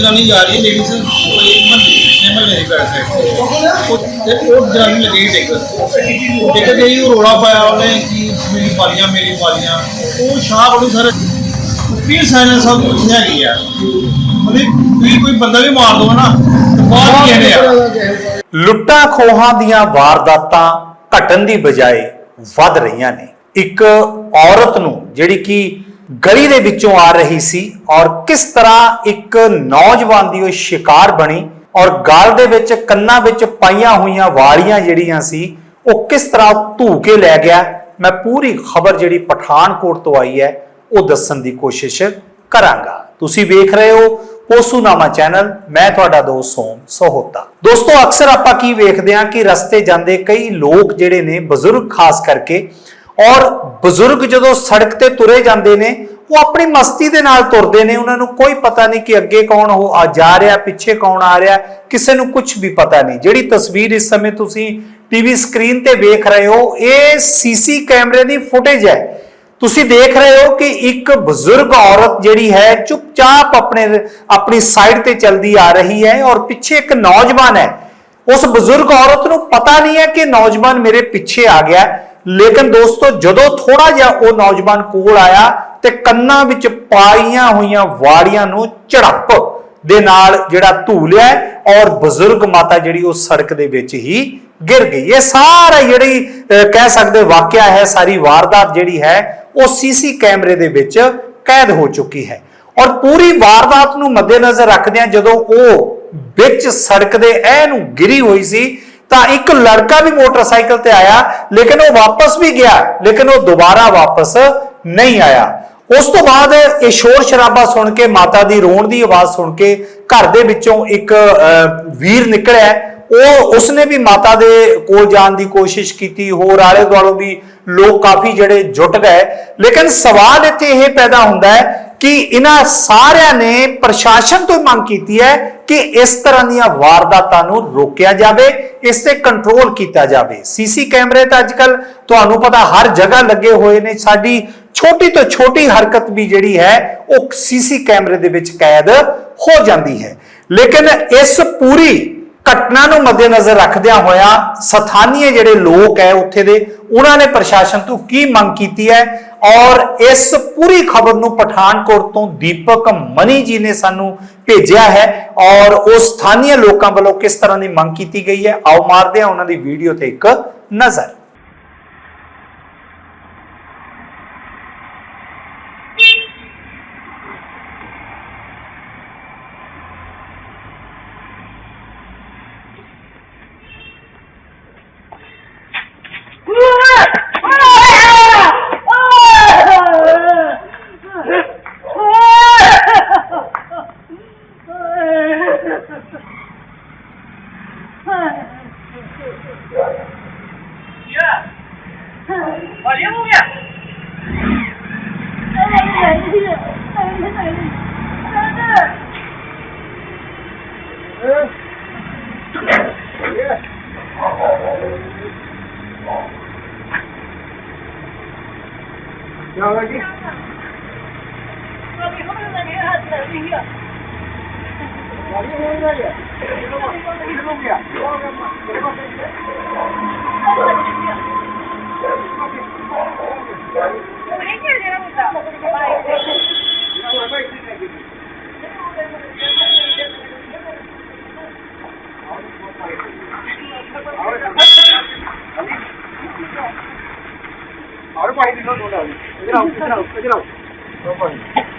ਜਨਾਨੀ ਜਾ ਰਹੀ ਹੈ, ਲੇਡੀਜ਼ ਕੋਈ ਮਹੱਲੇ ਮਹੱਲੇ ਦੀ ਤੇ ਉਹ ਜਨਾਨੀ ਲੱਗੀ ਡਿੱਗ ਡਿੱਗ ਗਈ ਉਹ ਰੋਲਾ ਪਾਇਆ ਉਹਨੇ ਕਿ ਮੇਰੀ ਪਾਲੀਆਂ ਮੇਰੀ ਪਾਲੀਆਂ ਉਹ ਸ਼ਾਹ ਬੜੀ ਸਰ ਪੀਰ ਸਾਇਨ ਸਭ ਕੁਝ ਹੈਗੀ ਆ। ਮਤਲਬ ਵੀ ਕੋਈ ਬੰਦਾ ਵੀ ਮਾਰ ਦੋ ਨਾ ਬਾਹਰ ਕਹਿੰਦੇ ਆ? ਲੁੱਟਾਂ ਖੋਹਾਂ ਦੀਆਂ ਵਾਰਦਾਤਾਂ ਘਟਣ ਦੀ ਬਜਾਏ ਵੱਧ ਰਹੀਆਂ ਨੇ। ਇੱਕ ਔਰਤ ਨੂੰ ਜਿਹੜੀ ਕਿ ਗਲੀ ਦੇ ਵਿੱਚੋਂ ਆ ਰਹੀ ਸੀ ਔਰ ਕਿਸ ਤਰ੍ਹਾਂ ਇੱਕ ਨੌਜਵਾਨ ਦੀ ਉਹ ਸ਼ਿਕਾਰ ਬਣੀ ਔਰ ਗਲ ਦੇ ਵਿੱਚ, ਕੰਨਾਂ ਵਿੱਚ ਪਾਈਆਂ ਹੋਈਆਂ ਵਾਲੀਆਂ ਜਿਹੜੀਆਂ ਸੀ, ਉਹ ਕਿਸ ਤਰ੍ਹਾਂ ਧੂ ਕੇ ਲੈ ਗਿਆ? ਮੈਂ ਪੂਰੀ ਖਬਰ ਜਿਹੜੀ ਪਠਾਨਕੋਟ ਤੋਂ ਆਈ ਹੈ, ਉਹ ਦੱਸਣ ਦੀ ਕੋਸ਼ਿਸ਼ ਕਰਾਂਗਾ। ਤੁਸੀਂ ਵੇਖ ਰਹੇ ਹੋ ਪੋਸੂਨਾਮਾ ਚੈਨਲ, ਮੈਂ ਤੁਹਾਡਾ ਦੋਸਤ ਸੋਮ ਸੋਹਤਾ। ਦੋਸਤੋ, ਅਕਸਰ ਆਪਾਂ ਕੀ ਵੇਖਦੇ ਹਾਂ ਕਿ ਰਸਤੇ ਜਾਂਦੇ ਕਈ ਲੋਕ ਜਿਹੜੇ ਨੇ ਬਜ਼ੁਰਗ, ਖਾਸ ਕਰਕੇ ਔਰ ਬਜ਼ੁਰਗ ਜਦੋਂ ਸੜਕ ਤੇ ਤੁਰੇ ਜਾਂਦੇ ਨੇ, ਉਹ ਆਪਣੀ ਮਸਤੀ ਦੇ ਨਾਲ ਤੁਰਦੇ ਨੇ, ਉਹਨਾਂ ਨੂੰ ਕੋਈ ਪਤਾ ਨਹੀਂ ਕਿ ਅੱਗੇ ਕੌਣ ਹੋ ਆ ਜਾ ਰਿਹਾ, ਪਿੱਛੇ ਕੌਣ ਆ ਰਿਹਾ, ਕਿਸੇ ਨੂੰ ਕੁਝ ਵੀ ਪਤਾ ਨਹੀਂ। ਜਿਹੜੀ ਤਸਵੀਰ ਇਸ ਸਮੇਂ ਤੁਸੀਂ ਟੀਵੀ ਸਕਰੀਨ ਤੇ ਵੇਖ ਰਹੇ ਹੋ, ਇਹ ਸੀਸੀ ਕੈਮਰੇ ਦੀ ਫੁਟੇਜ ਹੈ। ਤੁਸੀਂ ਦੇਖ ਰਹੇ ਹੋ ਕਿ ਇੱਕ ਬਜ਼ੁਰਗ ਔਰਤ ਜਿਹੜੀ ਹੈ, ਚੁੱਪਚਾਪ ਆਪਣੇ, ਆਪਣੀ ਸਾਈਡ ਤੇ ਚਲਦੀ ਆ ਰਹੀ ਹੈ ਔਰ ਪਿੱਛੇ ਇੱਕ ਨੌਜਵਾਨ ਹੈ। ਉਸ ਬਜ਼ੁਰਗ ਔਰਤ ਨੂੰ ਪਤਾ ਨਹੀਂ ਹੈ ਕਿ ਨੌਜਵਾਨ ਮੇਰੇ ਪਿੱਛੇ ਆ ਗਿਆ। ਹੈ। ਲੇਕਿਨ ਦੋਸਤੋ ਜਦੋਂ ਥੋੜਾ ਜਿਹਾ ਉਹ ਨੌਜਵਾਨ ਕੋਲ ਆਇਆ ਤੇ ਕੰਨਾਂ ਵਿੱਚ ਪਾਈਆਂ ਹੋਈਆਂ ਵਾੜੀਆਂ ਨੂੰ ਝੜਪ ਦੇ ਨਾਲ ਜਿਹੜਾ ਧੂਲਿਆ ਹੈ ਔਰ ਬਜ਼ੁਰਗ ਮਾਤਾ ਜਿਹੜੀ ਉਹ ਸੜਕ ਦੇ ਵਿੱਚ ਹੀ ਗਿਰ ਗਈ। ਇਹ ਸਾਰਾ ਜਿਹੜੀ ਅਹ, ਕਹਿ ਸਕਦੇ ਵਾਕਿਆ ਹੈ ਸਾਰੀ ਵਾਰਦਾਤ ਜਿਹੜੀ ਹੈ ਉਹ ਸੀਸੀ ਕੈਮਰੇ ਦੇ ਵਿੱਚ ਕੈਦ ਹੋ ਚੁੱਕੀ ਹੈ। ਔਰ ਪੂਰੀ ਵਾਰਦਾਤ ਨੂੰ ਮੱਦੇਨਜ਼ਰ ਰੱਖਦਿਆਂ ਜਦੋਂ ਉਹ ਵਿੱਚ ਸੜਕ ਦੇ ਐ ਨੂੰ ਗਿਰੀ ਹੋਈ ਸੀ ਤਾਂ ਇੱਕ ਲੜਕਾ ਵੀ ਮੋਟਰਸਾਈਕਲ ਤੇ ਆਇਆ, ਲੇਕਿਨ ਉਹ ਵਾਪਸ ਵੀ ਗਿਆ, ਲੇਕਿਨ ਉਹ ਦੁਬਾਰਾ ਵਾਪਸ ਨਹੀਂ ਆਇਆ। ਉਸ ਤੋਂ ਬਾਅਦ ਇਹ ਸ਼ੋਰ ਸ਼ਰਾਬਾ ਸੁਣ ਕੇ, ਮਾਤਾ ਦੀ ਰੋਣ ਦੀ ਆਵਾਜ਼ ਸੁਣ ਕੇ ਘਰ ਦੇ ਵਿੱਚੋਂ ਇੱਕ ਵੀਰ ਨਿਕਲਿਆ। ਉਹ, ਉਸਨੇ ਵੀ ਮਾਤਾ ਦੇ ਕੋਲ ਜਾਣ ਦੀ ਕੋਸ਼ਿਸ਼ ਕੀਤੀ, ਹੋਰ ਆਲੇ ਦੁਆਲੇ ਵੀ ਲੋਕ ਕਾਫੀ ਜਿਹੜੇ ਜੁਟ ਗਏ। ਲੇਕਿਨ ਸਵਾਲ ਇੱਥੇ ਇਹ ਪੈਦਾ ਹੁੰਦਾ ਹੈ ਕਿ ਇਹਨਾਂ ਸਾਰਿਆਂ ਨੇ ਪ੍ਰਸ਼ਾਸਨ ਤੋਂ ਮੰਗ ਕੀਤੀ ਹੈ ਕਿ ਇਸ ਤਰ੍ਹਾਂ ਦੀਆਂ ਵਾਰਦਾਤਾਂ ਨੂੰ ਰੋਕਿਆ ਜਾਵੇ ਇਸ ਤੇ ਕੰਟਰੋਲ ਕੀਤਾ ਜਾਵੇ। ਸੀਸੀ ਕੈਮਰੇ ਤਾਂ ਅੱਜਕੱਲ ਤੁਹਾਨੂੰ ਪਤਾ ਹਰ ਜਗ੍ਹਾ ਲੱਗੇ ਹੋਏ ਨੇ। ਸਾਡੀ ਛੋਟੀ ਤੋਂ ਛੋਟੀ ਹਰਕਤ ਵੀ ਜਿਹੜੀ ਹੈ, ਉਹ ਸੀਸੀ ਕੈਮਰੇ ਦੇ ਵਿੱਚ ਕੈਦ ਹੋ ਜਾਂਦੀ ਹੈ। ਲੇਕਿਨ ਇਸ ਪੂਰੀ ਘਟਨਾ ਨੂੰ ਮੱਦੇਨਜ਼ਰ ਰੱਖਦਿਆਂ ਹੋਇਆ ਸਥਾਨੀय ਜਿਹੜੇ ਲੋਕ ਹੈ ਉੱਥੇ ਦੇ, ਉਹਨਾਂ ਨੇ ਪ੍ਰਸ਼ਾਸਨ ਤੋਂ ਕੀ ਮੰਗ ਕੀਤੀ ਹੈ? ਔਰ ਇਸ ਪੂਰੀ ਖਬਰ ਨੂੰ ਪਠਾਨਕੋਟ ਤੋਂ ਦੀਪਕ ਮਨੀ ਜੀ ਨੇ ਸਾਨੂੰ ਭੇਜਿਆ ਹੈ ਔਰ ਉਹ ਸਥਾਨੀ ਲੋਕਾਂ ਵੱਲੋਂ ਕਿਸ ਤਰ੍ਹਾਂ ਦੀ ਮੰਗ ਕੀਤੀ ਗਈ ਹੈ? ਆਓ ਮਾਰਦੇ ਹਾਂ ਉਹਨਾਂ ਦੀ ਵੀਡੀਓ ਤੇ ਇੱਕ ਨਜ਼ਰ। ลี้ยงเนี่ยเออเดี๋ยวเราดิเราไม่เข้าใจเลยฮะแต่ที่เนี่ยเราไม่เข้าใจเลยเราไม่เข้าใจเลยเราไม่เข้าใจเลย दिखाओ थोड़ा इधर आओ इधर आओ इधर आओ दो पानी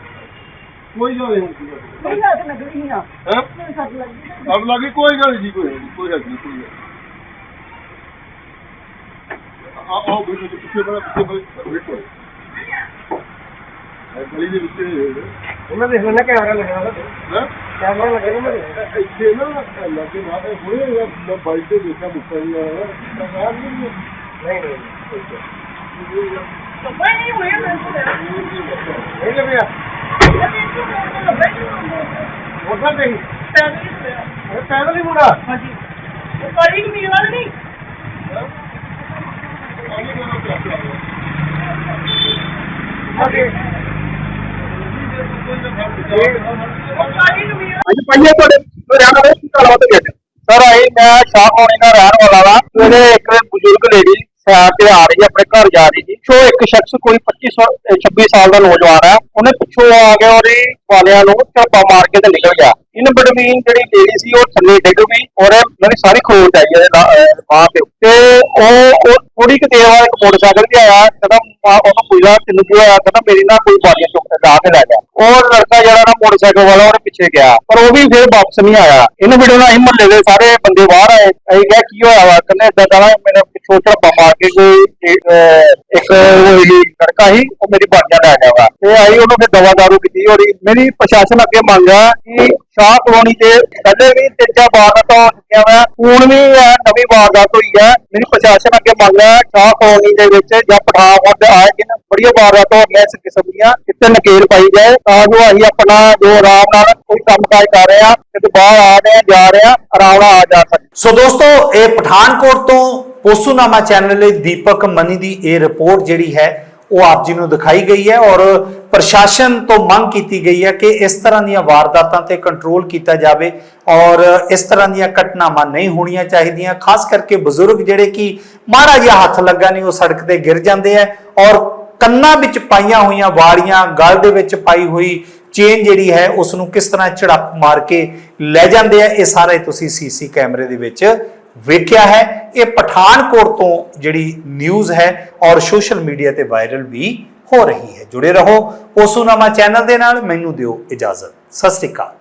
ਕੋਈ ਗੱਲ ਨਹੀਂ। ਕੋਈ ਗੱਲ ਕੋਈ ਹੱਥ ਲੱਗਣੀ ਆ ਹੈ। ਕੋਈ ਸੱਟ ਲੱਗੀ। ਅਬ ਲੱਗੀ? ਕੋਈ ਗੱਲ ਨਹੀਂ ਕੋਈ ਕੋਈ ਹੱਲ ਨਹੀਂ ਕੋਈ ਗੱਲ ਆ ਆਓ ਬਿਲਕੁਲ ਪਿੱਛੇ ਬੜਾ ਪਿੱਛੇ ਬੜਾ ਵੇਖੋ ਇਹ ਗਲੀ ਦੇ ਵਿੱਚ ਉਹਨਾਂ ਦੇ ਹੁਣ ਕੈਮਰਾ ਹੋਇਆ ਹੈ? ਕੈਮਰਾ ਲੱਗਿਆ ਨਾ ਮੇਰੇ ਇੱਥੇ ਨਾ ਲੱਗੇ ਨਾ ਹੋਏ ਮੈਂ ਬਾਈਕ ਤੇ ਦੇਖਿਆ ਮੁੱਕਾ ਨਹੀਂ ਆਇਆ ਤਾਂ ਨਹੀਂ ਨਹੀਂ ਨਹੀਂ। ਕੱਪੜੇ ਨਹੀਂ ਹੋਏ ਮੈਂ ਤਾਂ ਮੋਟਰ ਤੇ ਹੀ। ਇਹ ਪੈਦਲ ਹੀ ਮੁੰਡਾ। ਹਾਂਜੀ। ਉਹ ਕਾਲੀ ਕਮੀਜ਼ ਵਾਲਾ ਨਹੀਂ। ਅੱਜ ਪਾਈਏ ਤੁਹਾਡੇ ਰਹਿਣ ਵਾਲੇ ਕੀ ਗੱਲਬਾਤ ਹੋਈ ਅੱਜ ਸਰ ਆਈ ਮੈਂ ਸ਼ਾਹ ਕੌਣੀ ਦਾ ਰਹਿਣ ਵਾਲਾ ਵਾ। ਮੇਰੇ ਇੱਕ ਬਜ਼ੁਰਗ ਲੇਡੀ ਸੈਰ ਤੇ ਆ ਰਹੀ ਹੈ, ਆਪਣੇ ਘਰ ਜਾ ਰਹੀ ਸੀ। ਸੋ ਇੱਕ ਸ਼ਖਸ ਕੋਈ 25 ਸੌ- ਅਹ 26 ਸਾਲ ਦਾ ਨੌਜਵਾਨ ਹੈ। ਉਹਨੇ ਪਿੱਛੋਂ ਆ ਕੇ ਉਹਦੀ ਵਾਲਿਆਂ ਨੂੰ, ਝਾਪਾ ਮਾਰ ਕੇ ਤੇ ਨਿਕਲ ਗਿਆ। ਇਨ ਬਿਟਵੀਨ ਜਿਹੜੀ ਲੇਡੀ ਸੀ, ਉਹ ਥੱਲੇ ਡਿੱਗ ਗਈ ਔਰ ਮੇਰੀ ਸਾਰੀ ਖਰੋਚ ਆਈ ਇਹਦੇ ਲਾ- ਤੇ। ਤੇ ਉਹ ਥੋੜੀ ਕਿ ਦੇਰ ਬਾਅਦ ਇੱਕ ਮੋਟਰਸਾਈਕਲ ਤੇ ਆਇਆ, ਕਹਿੰਦਾ, ਆ- ਉਹਨੂੰ ਪੁੱਛਿਆ ਤੈਨੂੰ ਕੀ ਹੋਇਆ ਕਹਿੰਦਾ, ਮੇਰੀ ਨਾਲ ਕੋਈ ਵਾਲੀਆਂ ਚੁੱਕ ਕੇ ਲਾ ਕੇ ਲੈ ਗਿਆ ਉਹ ਲੜਕਾ ਜਿਹੜਾ ਨਾ ਮੋਟਰਸਾਈਕਲ ਵਾਲਾ ਉਹਨੇ ਪਿੱਛੇ ਗਿਆ। ਪਰ ਉਹ ਵੀ ਫਿਰ ਵਾਪਸ ਨਹੀਂ ਆਇਆ। ਇਹਨੂੰ ਵੀਡੀਓ ਨਾਲ ਅਸੀਂ ਮਹੱਲੇ ਦੇ ਸਾਰੇ ਬੰਦੇ ਬਾਹਰ ਆਏ, ਅਸੀਂ ਕਿਹਾ, ਕੀ ਹੋਇਆ ਵਾ? ਕਹਿੰਦੇ, ਏਦਾਂ ਦਾ ਮੇਰੇ ਪਿੱਛੋਂ ਝੜਪਾ ਮਾਰ ਕੇ ਕੋਈ ਇੱਕ ਉਹ ਲੜਕਾ ਸੀ, ਉਹ ਮੇਰੀ ਬਾਜਾ ਲੈ ਗਿਆ ਵਾ ਤੇ ਅਸੀਂ ਉਹਨੂੰ ਫਿਰ ਦਵਾ ਦਾਰੂ ਕੀਤੀ ਔਰ ਮੇਰੀ ਪ੍ਰਸ਼ਾਸਨ ਅੱਗੇ ਮੰਗ ਕਿ ਸ਼ਾਹ ਕਲੋਨੀ ਤੇ ਪਹਿਲੇ ਵੀ ਤਿੰਨ ਚਾਰ ਵਾਰਦਾਤਾਂ ਹੋ ਚੁੱਕੀਆਂ ਵਾ ਹੁਣ ਵੀ ਇਹ ਨਵੀਂ ਵਾਰਦਾਤ ਹੋਈ ਹੈ। ਮੇਰੀ ਪ੍ਰਸ਼ਾਸਨ ਅੱਗੇ ਮੰਗ ਹੈ ਸ਼ਾਹ ਕਲੋਨੀ ਦੇ ਵਿੱਚ ਜਾਂ ਪਠਾਨਕੋਟ ਆਏ ਜਿਨ ਬੜੀਆਂ ਵਾਰਦਾਤਾਂ ਹੋ ਗਈਆਂ ਇਸ ਕਿਸਮ ਦੀਆਂ ਕਿਤੇ ਨਕੇਲ ਪਾਈ ਜਾਏ। ਤਾਂ ਜੋ ਅਸੀਂ ਆਪਣਾ ਜੋ ਆਰਾਮ ਨਾਲ ਕੋਈ ਕੰਮ ਕਾਜ ਕਰ ਰਹੇ ਆ ਕਿਤੇ ਬਾਹਰ ਆ ਰਹੇ ਆ ਜਾ ਰਹੇ ਆ ਆਰਾਮ ਨਾਲ ਆ ਜਾ ਸਕਦੇ ਸੋ ਦੋਸਤੋ, ਇਹ ਪਠਾਨਕੋਟ ਤੋਂ ਪੋਸੂਨਾਮਾ ਚੈਨਲ ਲਈ ਦੀਪਕ ਮਨੀ ਦੀ ਇਹ ਰਿਪੋਰਟ ਜਿਹੜੀ ਹੈ, ਉਹ ਆਪ ਜੀ ਨੂੰ ਦਿਖਾਈ ਗਈ ਹੈ ਔਰ ਪ੍ਰਸ਼ਾਸਨ ਤੋਂ ਮੰਗ ਕੀਤੀ ਗਈ ਹੈ ਕਿ ਇਸ ਤਰ੍ਹਾਂ ਦੀਆਂ ਵਾਰਦਾਤਾਂ ਤੇ ਕੰਟਰੋਲ ਕੀਤਾ ਜਾਵੇ ਔਰ ਇਸ ਤਰ੍ਹਾਂ ਦੀਆਂ ਘਟਨਾਵਾਂ ਨਹੀਂ ਹੋਣੀਆਂ ਚਾਹੀਦੀਆਂ। ਖਾਸ ਕਰਕੇ ਬਜ਼ੁਰਗ ਜਿਹੜੇ ਕਿ ਮਾੜਾ ਜਿਹਾ ਹੱਥ ਲੱਗਾ ਨਹੀਂ ਉਹ ਸੜਕ ਤੇ ਗਿਰ ਜਾਂਦੇ ਆ ਔਰ ਕੰਨਾਂ ਵਿੱਚ ਪਾਈਆਂ ਹੋਈਆਂ ਵਾੜੀਆਂ ਗਲ ਦੇ ਵਿੱਚ ਪਾਈ ਹੋਈ ਚੇਨ ਜਿਹੜੀ ਹੈ ਉਸ ਨੂੰ ਕਿਸ ਤਰ੍ਹਾਂ ਝੜਪ ਮਾਰ ਕੇ ਲੈ ਜਾਂਦੇ ਆ ਇਹ ਸਾਰਾ ਹੀ ਤੁਸੀਂ ਸੀਸੀ ਕੈਮਰੇ ਦੇ ਵਿੱਚ ਵੇਖਿਆ ਹੈ, ਇਹ ਪਠਾਨਕੋਟ ਤੋਂ ਜਿਹੜੀ ਨਿਊਜ਼ ਹੈ ਔਰ ਸੋਸ਼ਲ ਮੀਡੀਆ ਤੇ ਵਾਇਰਲ ਵੀ ਹੋ ਰਹੀ ਹੈ। ਜੁੜੇ ਰਹੋ। ਉਸ ਪੋਸੂਨਾਮਾ ਚੈਨਲ ਦੇ ਨਾਲ ਮੈਨੂੰ ਦਿਓ ਇਜਾਜ਼ਤ। ਸਤਿ ਸ੍ਰੀ ਅਕਾਲ।